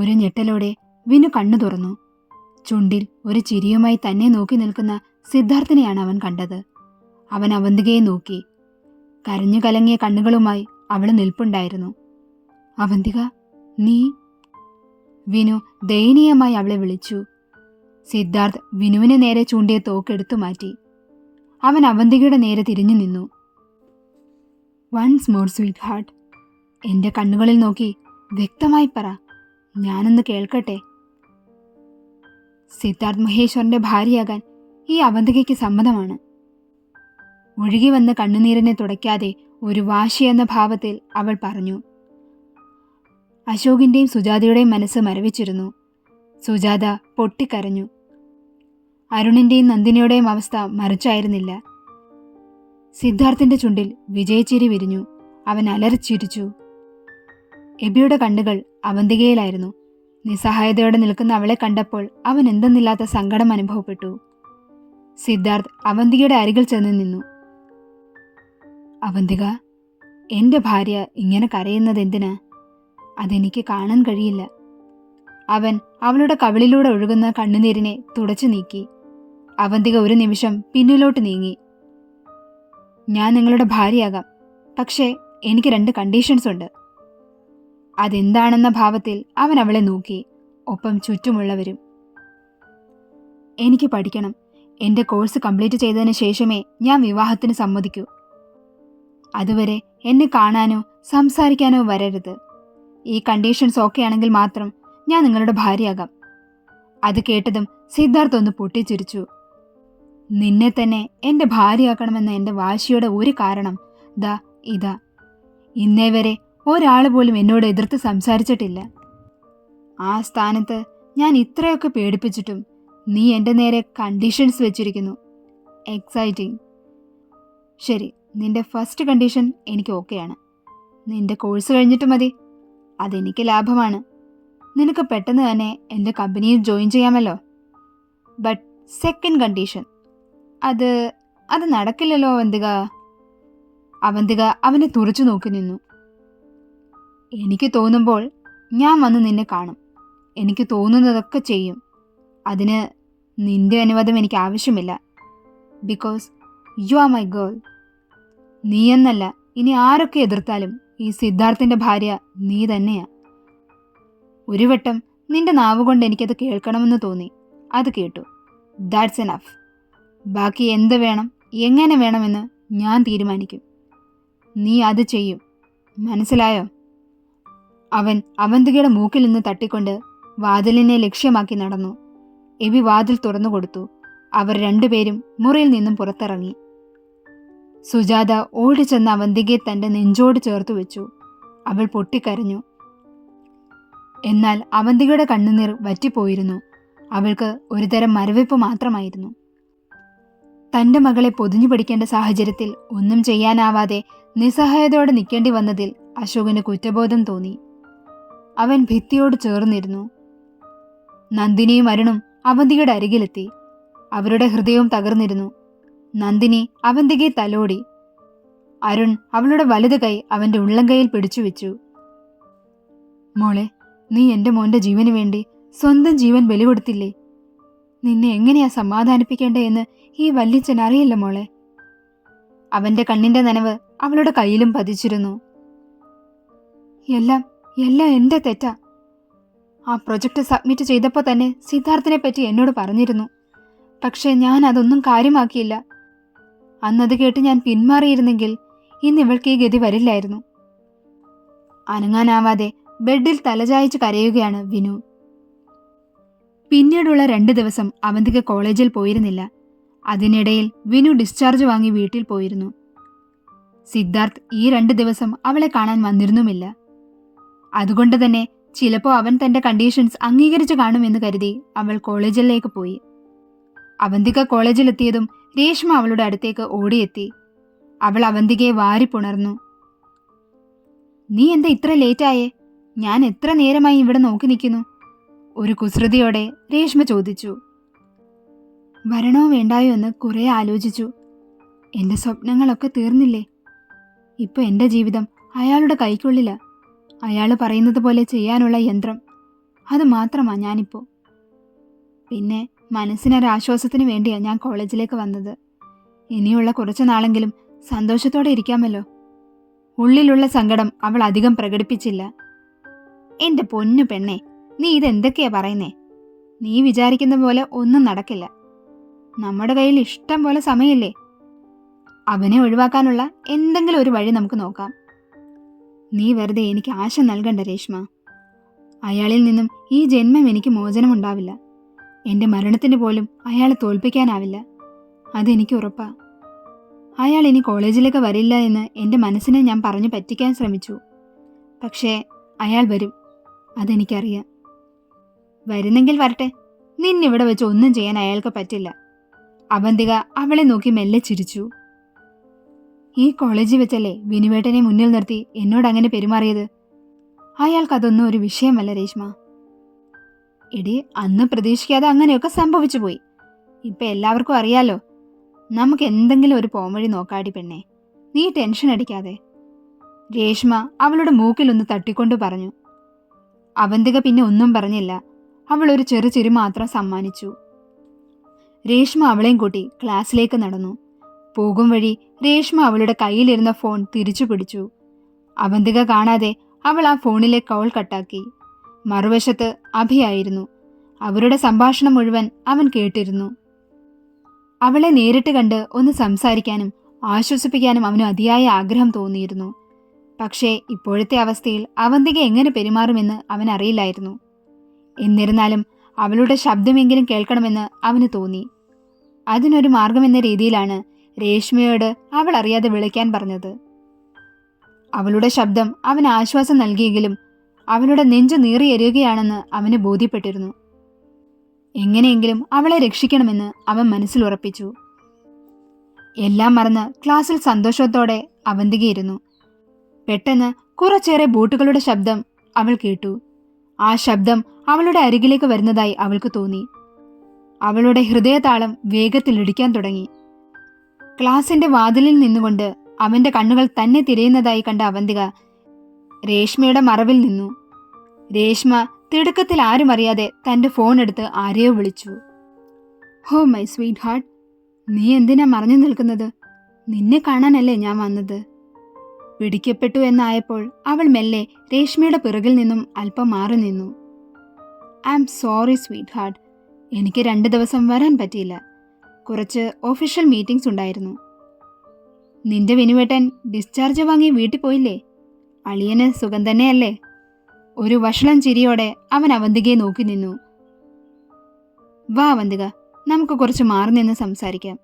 ഒരു ഞെട്ടലോടെ വിനു കണ്ണു തുറന്നു. ചുണ്ടിൽ ഒരു ചിരിയുമായി തന്നെ നോക്കി നിൽക്കുന്ന സിദ്ധാർത്ഥനെയാണ് അവൻ കണ്ടത്. അവൻ അവന്തികയെ നോക്കി. കരഞ്ഞു കലങ്ങിയ കണ്ണുകളുമായി അവൾ നിൽപ്പുണ്ടായിരുന്നു. അവന്തിക നീ? വിനു ദയനീയമായി അവളെ വിളിച്ചു. സിദ്ധാർത്ഥ് വിനുവിനെ നേരെ ചൂണ്ടിയ തോക്കെടുത്തു മാറ്റി. അവൻ അവന്തികയുടെ നേരെ തിരിഞ്ഞു നിന്നു. വൺസ് മോർ സ്വീറ്റ് ഹാർട്ട് എന്റെ കണ്ണുകളിൽ നോക്കി വ്യക്തമായി പറ. ഞാനൊന്ന് കേൾക്കട്ടെ? സിദ്ധാർത്ഥ് മഹേശ്വറിന്റെ ഭാര്യയാകാൻ ഈ അവന്തികയ്ക്ക് സമ്മതമാണ്. ഒഴുകി വന്ന കണ്ണുനീരനെ തുടയ്ക്കാതെ ഒരു വാശി എന്ന ഭാവത്തിൽ അവൾ പറഞ്ഞു. അശോകിന്റെയും സുജാതയുടെയും മനസ്സ് മരവിച്ചിരുന്നു. സുജാത പൊട്ടിക്കരഞ്ഞു. അരുണിന്റെയും നന്ദിനിയുടെയും അവസ്ഥ മറിച്ചായിരുന്നില്ല. സിദ്ധാർത്ഥിന്റെ ചുണ്ടിൽ വിജയച്ചിരി വിരിഞ്ഞു. അവൻ അലറിച്ചിരിച്ചു. എബിയുടെ കണ്ണുകൾ അവന്തികയിലായിരുന്നു. നിസ്സഹായതയോടെ നിൽക്കുന്ന അവളെ കണ്ടപ്പോൾ അവൻ എന്തെന്നില്ലാത്ത സങ്കടം അനുഭവപ്പെട്ടു. സിദ്ധാർത്ഥ് അവന്തികയുടെ അരികിൽ ചെന്ന് നിന്നു. അവന്തിക എന്റെ ഭാര്യ ഇങ്ങനെ കരയുന്നത് എന്തിനാ? അതെനിക്ക് കാണാൻ കഴിയില്ല. അവൻ അവളുടെ കവിളിലൂടെ ഒഴുകുന്ന കണ്ണുനീരിനെ തുടച്ചു നീക്കി. അവന്തിക ഒരു നിമിഷം പിന്നിലോട്ട് നീങ്ങി. ഞാൻ നിങ്ങളുടെ ഭാര്യയാകാം. പക്ഷേ എനിക്ക് രണ്ട് കണ്ടീഷൻസ് ഉണ്ട്. അതെന്താണെന്ന ഭാവത്തിൽ അവൻ അവളെ നോക്കി. ഒപ്പം ചുറ്റുമുള്ളവരും. എനിക്ക് പഠിക്കണം. എന്റെ കോഴ്സ് കംപ്ലീറ്റ് ചെയ്തതിന് ശേഷമേ ഞാൻ വിവാഹത്തിന് സമ്മതിക്കൂ. അതുവരെ എന്നെ കാണാനോ സംസാരിക്കാനോ വരരുത്. ഈ കണ്ടീഷൻസ് ഓക്കെ ആണെങ്കിൽ മാത്രം ഞാൻ നിങ്ങളുടെ ഭാര്യയാകാം. അത് കേട്ടതും സിദ്ധാർത്ഥ് ഒന്ന് പൊട്ടിച്ചിരിച്ചു. നിന്നെ തന്നെ എന്റെ ഭാര്യയാക്കണമെന്ന എന്റെ വാശിയുടെ ഒരു കാരണം ദാ ഇതാ. ഇന്നേ വരെ ഒരാൾ പോലും എന്നോട് എതിർത്ത് സംസാരിച്ചിട്ടില്ല. ആ സ്ഥാനത്ത് ഞാൻ ഇത്രയൊക്കെ പേടിപ്പിച്ചിട്ടും നീ എന്റെ നേരെ കണ്ടീഷൻസ് വെച്ചിരിക്കുന്നു. എക്സൈറ്റിംഗ് ശരി നിന്റെ ഫസ്റ്റ് കണ്ടീഷൻ എനിക്ക് ഓക്കെയാണ് നിന്റെ കോഴ്സ് കഴിഞ്ഞിട്ട് മതി. അതെനിക്ക് ലാഭമാണ്. നിനക്ക് പെട്ടെന്ന് തന്നെ എന്റെ കമ്പനിയിൽ ജോയിൻ ചെയ്യാമല്ലോ. ബട്ട് സെക്കൻഡ് കണ്ടീഷൻ അത് അത് നടക്കില്ലല്ലോ അവന്തിക. അവന്തിക അവനെ തുറച്ചു നോക്കി നിന്നു. എനിക്ക് തോന്നുമ്പോൾ ഞാൻ വന്ന് നിന്നെ കാണും. എനിക്ക് തോന്നുന്നതൊക്കെ ചെയ്യും. അതിന് നിന്റെ അനുവാദം എനിക്ക് ആവശ്യമില്ല. Because you are my girl നീ എന്നല്ല ഇനി ആരൊക്കെ എതിർത്താലും ഈ സിദ്ധാർത്ഥിന്റെ ഭാര്യ നീ തന്നെയാ. ഒരു വട്ടം നിന്റെ നാവ് കൊണ്ട് എനിക്കത് കേൾക്കണമെന്ന് തോന്നി. അത് കേട്ടു. ദാറ്റ്സ് എനഫ് ബാക്കി എന്ത് വേണം എങ്ങനെ വേണമെന്ന് ഞാൻ തീരുമാനിക്കും. നീ അത് ചെയ്യും. മനസ്സിലായോ? അവൻ അവന്തികയുടെ മൂക്കിൽ നിന്ന് തട്ടിക്കൊണ്ട് വാതിലിനെ ലക്ഷ്യമാക്കി നടന്നു. എവി വാതിൽ തുറന്നുകൊടുത്തു അവർ രണ്ടുപേരും മുറിയിൽ നിന്നും പുറത്തിറങ്ങി. സുജാത ഓടിച്ചെന്ന് അവന്തികയെ തന്റെ നെഞ്ചോട് ചേർത്തു വെച്ചു. അവൾ പൊട്ടിക്കരഞ്ഞു. എന്നാൽ അവന്തികയുടെ കണ്ണുനീർ വറ്റിപ്പോയിരുന്നു. അവൾക്ക് ഒരുതരം മരവിപ്പ് മാത്രമായിരുന്നു. തന്റെ മകളെ പൊതിഞ്ഞു പിടിക്കേണ്ട സാഹചര്യത്തിൽ ഒന്നും ചെയ്യാനാവാതെ നിസ്സഹായതയോടെ നിൽക്കേണ്ടി വന്നതിൽ അശോകന് കുറ്റബോധം തോന്നി. അവൻ ഭിത്തിയോട് ചേർന്നിരുന്നു. നന്ദിനിയും അരുണും അവന്തികയുടെ അരികിലെത്തി. അവരുടെ ഹൃദയവും തകർന്നിരുന്നു. നന്ദിനി അവന്തികയെ തലോടി. അരുൺ അവളുടെ വലുത് കൈ അവന്റെ ഉള്ളംകൈയിൽ പിടിച്ചു വെച്ചു മോളെ നീ എന്റെ മോന്റെ ജീവന് വേണ്ടി സ്വന്തം ജീവൻ ബലി കൊടുത്തില്ലേ നിന്നെ എങ്ങനെയാ സമാധാനിപ്പിക്കേണ്ടേ എന്ന് ഈ വല്യച്ഛൻ അറിയില്ല മോളെ. അവന്റെ കണ്ണിന്റെ നനവ് അവളുടെ കയ്യിലും പതിച്ചിരുന്നു. എല്ലാം എല്ലാം എന്റെ തെറ്റാ. ആ പ്രൊജക്ട് സബ്മിറ്റ് ചെയ്തപ്പോൾ തന്നെ സിദ്ധാർത്ഥിനെ പറ്റി എന്നോട് പറഞ്ഞിരുന്നു. പക്ഷേ ഞാൻ അതൊന്നും കാര്യമാക്കിയില്ല. അന്നത് കേട്ട് ഞാൻ പിന്മാറിയിരുന്നെങ്കിൽ ഇന്ന് ഇവൾക്ക് ഈ ഗതി വരില്ലായിരുന്നു. അനങ്ങാനാവാതെ ബെഡിൽ തലചായച്ച് കരയുകയാണ് വിനു. പിന്നീടുള്ള രണ്ട് ദിവസം അവന്തിക കോളേജിൽ പോയിരുന്നില്ല. അതിനിടയിൽ വിനു ഡിസ്ചാർജ് വാങ്ങി വീട്ടിൽ പോയിരുന്നു. സിദ്ധാർത്ഥ് ഈ രണ്ട് ദിവസം അവളെ കാണാൻ വന്നിരുന്നുമില്ല. അതുകൊണ്ട് തന്നെ ചിലപ്പോൾ അവൻ തന്റെ കണ്ടീഷൻസ് അംഗീകരിച്ചു കാണുമെന്ന് കരുതി അവൾ കോളേജിലേക്ക് പോയി. അവന്തിക കോളേജിലെത്തിയതും രേഷ്മ അവളുടെ അടുത്തേക്ക് ഓടിയെത്തി. അവൾ അവന്തികയെ വാരിപ്പുണർന്നു. നീ എന്താ ഇത്ര ലേറ്റായേ ഞാൻ എത്ര നേരമായി ഇവിടെ നോക്കി നിൽക്കുന്നു? ഒരു കുസൃതിയോടെ രേഷ്മ ചോദിച്ചു. വരണോ വേണ്ടായോ എന്ന് കുറെ ആലോചിച്ചു. എന്റെ സ്വപ്നങ്ങളൊക്കെ തീർന്നില്ലേ? ഇപ്പോൾ എന്റെ ജീവിതം അയാളുടെ കൈക്കുള്ളില അയാൾ പറയുന്നത് പോലെ ചെയ്യാനുള്ള യന്ത്രം. അത് മാത്രമാ ഞാനിപ്പോൾ പിന്നെ മനസ്സിനൊരാശ്വാസത്തിന് വേണ്ടിയാണ് ഞാൻ കോളേജിലേക്ക് വന്നത്. ഇനിയുള്ള കുറച്ച് നാളെങ്കിലും സന്തോഷത്തോടെ ഇരിക്കാമല്ലോ. ഉള്ളിലുള്ള സങ്കടം അവൾ അധികം പ്രകടിപ്പിച്ചില്ല. എന്റെ പൊന്നു പെണ്ണെ നീ ഇതെന്തൊക്കെയാ പറയുന്നേ? നീ വിചാരിക്കുന്ന പോലെ ഒന്നും നടക്കില്ല. നമ്മുടെ കയ്യിൽ ഇഷ്ടം പോലെ സമയമില്ലേ? അവനെ ഒഴിവാക്കാനുള്ള എന്തെങ്കിലും ഒരു വഴി നമുക്ക് നോക്കാം. നീ വെറുതെ എനിക്ക് ആശ നൽകണ്ട രേഷ്മ. അയാളിൽ നിന്നും ഈ ജന്മം എനിക്ക് മോചനമുണ്ടാവില്ല. എന്റെ മരണത്തിന് പോലും അയാളെ തോൽപ്പിക്കാനാവില്ല. അതെനിക്ക് ഉറപ്പാ. അയാൾ ഇനി കോളേജിലേക്ക് വരില്ല എന്ന് എന്റെ മനസ്സിനെ ഞാൻ പറഞ്ഞു പറ്റിക്കാൻ ശ്രമിച്ചു. പക്ഷേ അയാൾ വരും. അതെനിക്കറിയാം. വരുന്നെങ്കിൽ വരട്ടെ. നിന്നിവിടെ വെച്ച് ഒന്നും ചെയ്യാൻ അയാൾക്ക് പറ്റില്ല. അവന്തിക അവളെ നോക്കി മെല്ലെ ചിരിച്ചു. ഈ കോളേജിൽ വെച്ചല്ലേ വിനുവേട്ടനെ മുന്നിൽ നിർത്തി എന്നോട് അങ്ങനെ പെരുമാറിയത് അയാൾക്കതൊന്നും ഒരു വിഷയമല്ല രേഷ്മ. എടി അന്ന് പ്രതീക്ഷിക്കാതെ അങ്ങനെയൊക്കെ സംഭവിച്ചു പോയി. ഇപ്പൊ എല്ലാവർക്കും അറിയാലോ നമുക്ക് എന്തെങ്കിലും ഒരു പോംവഴി നോക്കാടി പെണ്ണെ. നീ ടെൻഷൻ അടിക്കാതെ. രേഷ്മ അവളുടെ മൂക്കിലൊന്ന് തട്ടിക്കൊണ്ട് പറഞ്ഞു. അവന്തിക പിന്നെ ഒന്നും പറഞ്ഞില്ല. അവൾ ഒരു ചെറു ചിരി മാത്രം സമ്മാനിച്ചു. രേഷ്മ അവളെയും കൂട്ടി ക്ലാസ്സിലേക്ക് നടന്നു. പോകും വഴി രേഷ്മ അവളുടെ കയ്യിലിരുന്ന ഫോൺ തിരിച്ചു പിടിച്ചു. അവന്തിക കാണാതെ അവൾ ആ ഫോണിലെ കോൾ കട്ടാക്കി. മറുവശത്ത് അഭിയായിരുന്നു അവരുടെ സംഭാഷണം മുഴുവൻ അവൻ കേട്ടിരുന്നു. അവളെ നേരിട്ട് കണ്ട് ഒന്ന് സംസാരിക്കാനും ആശ്വസിപ്പിക്കാനും അവന് അതിയായ ആഗ്രഹം തോന്നിയിരുന്നു. പക്ഷേ ഇപ്പോഴത്തെ അവസ്ഥയിൽ അവന്തിക എങ്ങനെ പെരുമാറുമെന്ന് അവൻ അറിയില്ലായിരുന്നു. എന്നിരുന്നാലും അവളുടെ ശബ്ദമെങ്കിലും കേൾക്കണമെന്ന് അവന് തോന്നി. അതിനൊരു മാർഗമെന്ന രീതിയിലാണ് രേഷ്മയോട് അവൾ അറിയാതെ വിളിക്കാൻ പറഞ്ഞത്. അവളുടെ ശബ്ദം അവന് ആശ്വാസം നൽകിയെങ്കിലും അവളുടെ നെഞ്ചു നീറിയെരിയുകയാണെന്ന് അവന് ബോധ്യപ്പെട്ടിരുന്നു. എങ്ങനെയെങ്കിലും അവളെ രക്ഷിക്കണമെന്ന് അവൻ മനസ്സിൽ ഉറപ്പിച്ചു. എല്ലാം മറന്ന് ക്ലാസ്സിൽ സന്തോഷത്തോടെ അവന്തികയിരുന്നു പെട്ടെന്ന് കുറച്ചേറെ ബൂട്ടുകളുടെ ശബ്ദം അവൾ കേട്ടു. ആ ശബ്ദം അവളുടെ അരികിലേക്ക് വരുന്നതായി അവൾക്ക് തോന്നി. അവളുടെ ഹൃദയതാളം വേഗത്തിൽ ഇടിക്കാൻ തുടങ്ങി. ക്ലാസിന്റെ വാതിലിൽ നിന്നുകൊണ്ട് അവന്റെ കണ്ണുകൾ തന്നെ തിരയുന്നതായി കണ്ട അവന്തിക രേഷ്മയുടെ മറവിൽ നിന്നു. രേഷ്മ തിടുക്കത്തിൽ ആരും അറിയാതെ തന്റെ ഫോൺ എടുത്ത് ആരെയോ വിളിച്ചു. ഹോ മൈ സ്വീറ്റ് ഹാർട്ട് നീ എന്തിനാ മറഞ്ഞു നിൽക്കുന്നത്? നിന്നെ കാണാനല്ലേ ഞാൻ വന്നത്? പിടിക്കപ്പെട്ടു എന്നായപ്പോൾ അവൾ മെല്ലെ രേഷ്മയുടെ പിറകിൽ നിന്നും അല്പം മാറി നിന്നു. I am sorry sweetheart എനിക്ക് രണ്ട് ദിവസം വരാൻ പറ്റിയില്ല. കുറച്ച് ഒഫീഷ്യൽ മീറ്റിംഗ്സ് ഉണ്ടായിരുന്നു. നിന്റെ വിനുവേട്ടൻ ഡിസ്ചാർജ് വാങ്ങി വീട്ടിൽ പോയില്ലേ? അളിയന് സുഖം തന്നെയല്ലേ? ഒരു വഷളം ചിരിയോടെ അവൻ അവന്തികയെ നോക്കി നിന്നു. വാ അവന്തിക നമുക്ക് കുറച്ച് മാറി നിന്ന് സംസാരിക്കാം.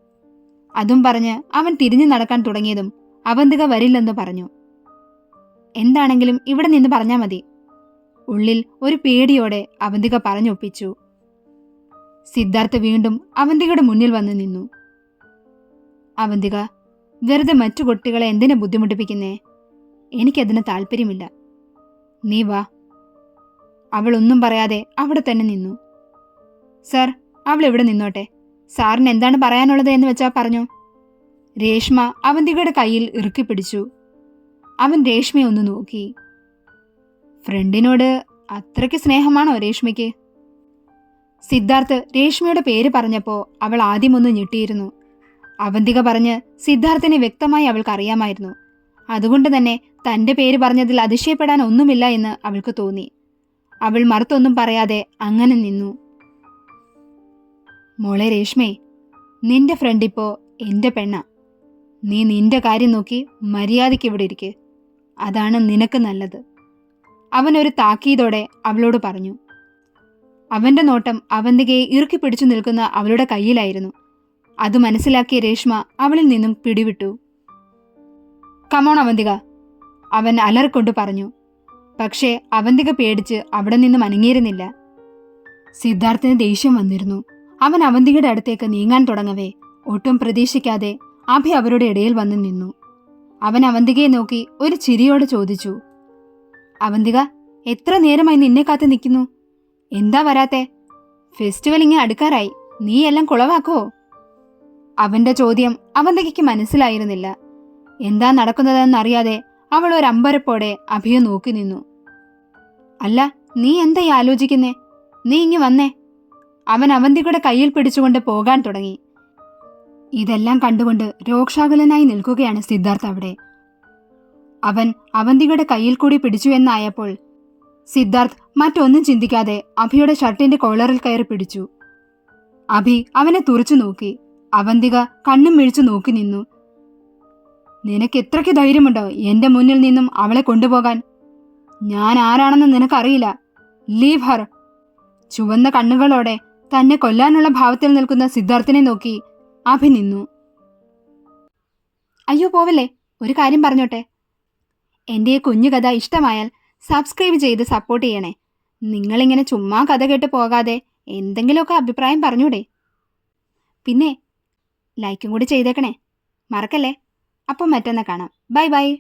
അതും പറഞ്ഞ് അവൻ തിരിഞ്ഞു നടക്കാൻ തുടങ്ങിയതും അവന്തിക വരില്ലെന്ന് പറഞ്ഞു. എന്താണെങ്കിലും ഇവിടെ നിന്ന് പറഞ്ഞാൽ മതി. ഉള്ളിൽ ഒരു പേടിയോടെ അവന്തിക പറഞ്ഞൊപ്പിച്ചു. സിദ്ധാർത്ഥ വീണ്ടും അവന്തികയുടെ മുന്നിൽ വന്നു നിന്നു. അവന്തിക വെറുതെ മറ്റു കുട്ടികളെ എന്തിനാ ബുദ്ധിമുട്ടിപ്പിക്കുന്നേ? എനിക്കതിന് താല്പര്യമില്ല. നീ വാ. അവൾ ഒന്നും പറയാതെ അവിടെ തന്നെ നിന്നു. സർ അവൾ ഇവിടെ നിന്നോട്ടെ? സാറിന് എന്താണ് പറയാനുള്ളത് എന്ന് വെച്ചാ പറഞ്ഞു? രേഷ്മ അവന്തികയുടെ കയ്യിൽ ഇറുക്കി പിടിച്ചു. അവൻ രേഷ്മയെ ഒന്ന് നോക്കി. ഫ്രണ്ടിനോട് അത്രയ്ക്ക് സ്നേഹമാണോ രേഷ്മയ്ക്ക്? സിദ്ധാർത്ഥ് രേഷ്മയുടെ പേര് പറഞ്ഞപ്പോൾ അവൾ ആദ്യമൊന്ന് ഞെട്ടിയിരുന്നു. അവന്തിക പറഞ്ഞ് സിദ്ധാർത്ഥിനെ വ്യക്തമായി അവൾക്ക് അറിയാമായിരുന്നു. അതുകൊണ്ട് തന്നെ തന്റെ പേര് പറഞ്ഞതിൽ അതിശയപ്പെടാൻ ഒന്നുമില്ല എന്ന് അവൾക്ക് തോന്നി. അവൾ മറുത്തൊന്നും പറയാതെ അങ്ങനെ നിന്നു. മോളെ രേഷ്മേ നിന്റെ ഫ്രണ്ട് ഇപ്പോ എന്റെ പെണ്ണ. നീ നിന്റെ കാര്യം നോക്കി മര്യാദയ്ക്ക് ഇവിടെ ഇരിക്കെ. അതാണ് നിനക്ക് നല്ലത്. അവൻ ഒരു താക്കീതോടെ അവളോട് പറഞ്ഞു. അവന്റെ നോട്ടം അവന്തികയെ ഇറുക്കി പിടിച്ചു നിൽക്കുന്ന അവളുടെ കയ്യിലായിരുന്നു. അത് മനസ്സിലാക്കിയ രേഷ്മ അവളിൽ നിന്നും പിടിവിട്ടു. കമോൺ അവന്തിക അവൻ അലറിക്കൊണ്ട് പറഞ്ഞു. പക്ഷേ അവന്തിക പേടിച്ച് അവിടെ നിന്നും അനങ്ങിയിരുന്നില്ല. സിദ്ധാർത്ഥിന് ദേഷ്യം വന്നിരുന്നു. അവൻ അവന്തികയുടെ അടുത്തേക്ക് നീങ്ങാൻ തുടങ്ങവേ. ഒട്ടും പ്രതീക്ഷിക്കാതെ അഭി അവരുടെ ഇടയിൽ വന്ന് നിന്നു. അവൻ അവന്തികയെ നോക്കി ഒരു ചിരിയോടെ ചോദിച്ചു. അവന്തിക എത്ര നേരമായി നിന്നെ കാത്ത് നിൽക്കുന്നു? എന്താ വരാത്തെ? ഫെസ്റ്റിവൽ ഇങ്ങനെ അടുക്കാറായി. നീ എല്ലാം കുളവാക്കോ അവന്റെ ചോദ്യം അവന്തകയ്ക്ക് മനസ്സിലായിരുന്നില്ല. എന്താ നടക്കുന്നതെന്നറിയാതെ അവൾ ഒരു അമ്പരപ്പോടെ അഭിയെ നോക്കി നിന്നു. അല്ല നീ എന്തായി ആലോചിക്കുന്നേ? നീ ഇങ്ങി വന്നേ. അവൻ അവന്തികയുടെ കയ്യിൽ പിടിച്ചുകൊണ്ട് പോകാൻ തുടങ്ങി. ഇതെല്ലാം കണ്ടുകൊണ്ട് രോക്ഷാകുലനായി നിൽക്കുകയാണ് സിദ്ധാർത്ഥ അവിടെ. അവൻ അവന്തികയുടെ കയ്യിൽ കൂടി പിടിച്ചു എന്നായപ്പോൾ സിദ്ധാർത്ഥ് മറ്റൊന്നും ചിന്തിക്കാതെ അഭിയുടെ ഷർട്ടിന്റെ കോളറിൽ കയറി പിടിച്ചു. അഭി അവനെ തുറച്ചു നോക്കി. അവന്തിക കണ്ണും മിഴിച്ചു നോക്കി നിന്നു. നിനക്ക് എത്രയ്ക്ക് ധൈര്യമുണ്ടോ എന്റെ മുന്നിൽ നിന്നും അവളെ കൊണ്ടുപോകാൻ? ഞാൻ ആരാണെന്ന് നിനക്കറിയില്ല. Leave her. ചുവന്ന കണ്ണുകളോടെ തന്നെ കൊല്ലാനുള്ള ഭാവത്തിൽ നിൽക്കുന്ന സിദ്ധാർത്ഥിനെ നോക്കി അഭി നിന്നു. അയ്യോ പോവല്ലേ? ഒരു കാര്യം പറഞ്ഞോട്ടെ. എന്റെ ഈ കുഞ്ഞു കഥ ഇഷ്ടമായാൽ സബ്സ്ക്രൈബ് ചെയ്ത് സപ്പോർട്ട് ചെയ്യണേ. നിങ്ങളിങ്ങനെ ചുമ്മാ കഥ കേട്ട് പോകാതെ എന്തെങ്കിലുമൊക്കെ അഭിപ്രായം പറഞ്ഞൂടെ. പിന്നെ ലൈക്കും കൂടി ചെയ്തേക്കണേ. മറക്കല്ലേ? അപ്പം മറ്റൊന്ന് കാണാം. Bye bye